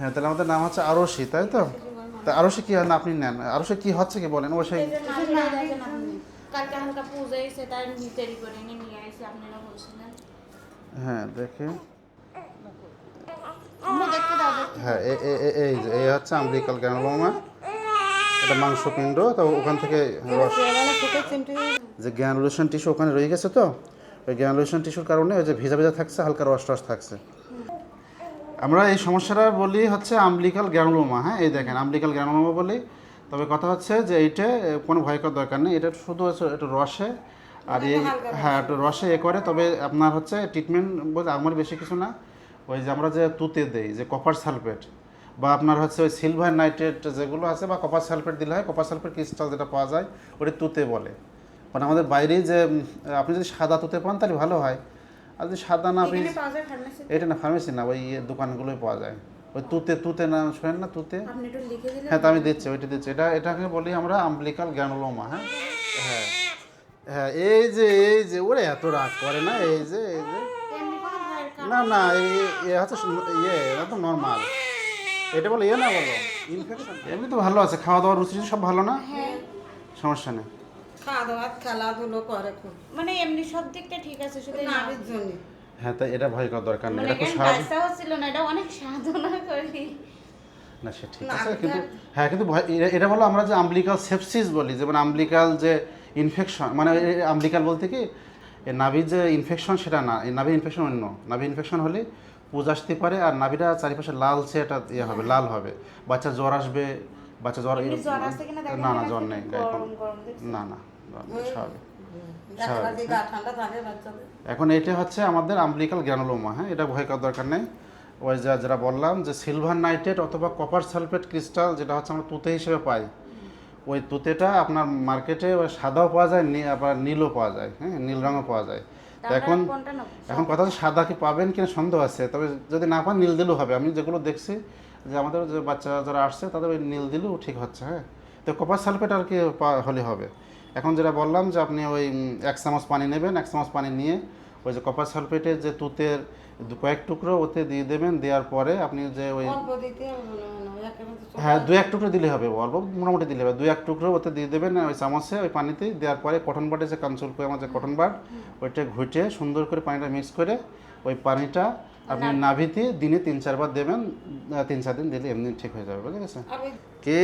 হ্যাঁ তাহলে আমাদের নাম হচ্ছে আরশি তাই তো? তা আরশি কি হয়? না আপনি নেন। আরশি কি হচ্ছে কি বলেন? ও সেই। কালকে হালকা পুজো এসে তাই দেরি করে নিয়ে আসি আপনারা বলছিলেন। হ্যাঁ দেখে। হ্যাঁ এ- এ- এ- এই যে এই হচ্ছে আম্বিকাল গ্রানোলোমা এটা মাংসপিণ্ড তো ওখান থেকে রস যে গ্যানুলেশন টিস্যু ওখানে রয়ে গেছে তো? ওই গ্যানুলেশন টিস্যুর কারণে ওই যে ভিজা ভিজা থাকছে হালকা রস রস থাকছে। আমরা এই সমস্যাটা বলি হচ্ছে আম্বলিকাল গ্যানুলোমা হ্যাঁ? এই দেখেন আম্বলিকাল গ্যানুলোমা বলি। তবে কথা হচ্ছে যে এইটা কোনো ভয় করার দরকার নেই। এটা শুধু হচ্ছে একটু রসে আর এই হ্যাঁ একটু রসে এ করে। তবে আপনার হচ্ছে ট্রিটমেন্ট বলতে আমার বেশি কিছু না। ওই যে আমরা যে তুতে দেই যে কপার সালফেট বা আপনার হচ্ছে ওই সিলভার নাইট্রেট যেগুলো আছে বা কপার সালফেট দিলে হয় কপার সালফেট ক্রিস্টাল যেটা পাওয়া যায় ওটা তুতে বলে। মানে আমাদের বাইরে যে আপনি যদি সাদা তুতে পান তাহলে ভালো হয়। আর যদি সাদা না ফার্মেসি এটা না ফার্মেসি না ওই দোকানগুলোই পাওয়া যায়। ওই তুতে তুতে না শোনেন না তুতে? হ্যাঁ তো আমি দিচ্ছি ওইটা দিচ্ছি। এটা এটাকে বলি আমরা আম্বলিকাল গ্যানোলোমা হ্যাঁ? হ্যাঁ। হ্যাঁ এই যে এই যে ওরে এত রাগ করে না এই যে এই যে। না না এই- হচ্ছে ইয়ে এটা তো নর্মাল এটা বলে ইয়ে না বলো। ইনফেকশন এমনি তো ভালো আছে খাওয়া দাওয়া রুচি সব ভালো না? সমস্যা নেই। খাওয়া দাওয়া খেলাধুলো করে খুব। মানে এমনি সব দিকটা ঠিক আছে শুধু নাভির জন্য হ্যাঁ তাই এটা ভয় করার দরকার নেই। মানে এটা খুব বাচ্চা হচ্ছিল না এটা অনেক সাধনা করি। না সে ঠিক আছে কিন্তু হ্যাঁ কিন্তু ভয়- এটা- এটা বলো আমরা যে আম্বলিকাল সেপসিস বলি যেমন আম্বলিকাল যে ইনফেকশন মানে আম্বলিকাল বলতে কি এই নাভির যে ইনফেকশন সেটা না এই নাভির ইনফেকশন অন্য। নাভি ইনফেকশন হলে পুজ আসতে পারে আর নাভিটা চারিপাশে লালচে এটা ইয়ে হবে লাল হবে। বাচ্চা জ্বর আসবে বাচ্চা জ্বর না না জ্বর নেই। না না স্বাভাবিক এখন এটা হচ্ছে আমাদের আম্বলিকাল গ্যানোলোমা হ্যাঁ এটা ভয় করার দরকার নেই। ওই যা যেটা বললাম যে সিলভার নাইট্রেট অথবা কপার সালফেট ক্রিস্টাল যেটা হচ্ছে আমরা তুতে হিসেবে পাই ওই তুতেটা আপনার মার্কেটে ওই সাদাও পাওয়া যায় নি- আবার নীলও পাওয়া যায় হ্যাঁ নীল রঙও পাওয়া যায়। তো এখন এখন কথা হচ্ছে সাদা কি পাবেন কিনা সন্দেহ আছে তবে যদি না পান নীল দিলেও হবে। আমি যেগুলো দেখছি যে আমাদের যে বাচ্চা যারা আসছে তাদের ওই নীল দিলেও ঠিক হচ্ছে হ্যাঁ? তো কপার সালফেট আর কি হলে হবে? এখন যেটা বললাম যে আপনি ওই এক চামচ পানি নেবেন এক চামচ পানি নিয়ে ওই যে কপার সালফেটের যে তুতের কয়েক টুকরো ওতে দিয়ে দেবেন দেওয়ার পরে আপনি যে ওই হয় দু এক টুকরো দিলে হবে অল্প মোটামুটি দিলে হবে। দু এক টুকরো ওতে দিয়ে দেবেন ওই চামচে ওই পানিতে দেওয়ার পরে কটন বাডে যে কাঞ্চুল করে আমার যে কটন বাট ওইটা ঘুটে সুন্দর করে পানিটা মিক্স করে ওই পানিটা আপনি নাভিতে দিনে তিন চারবার দেবেন তিন চার দিন দিলে এমনি ঠিক হয়ে যাবে বুঝে গেছে কে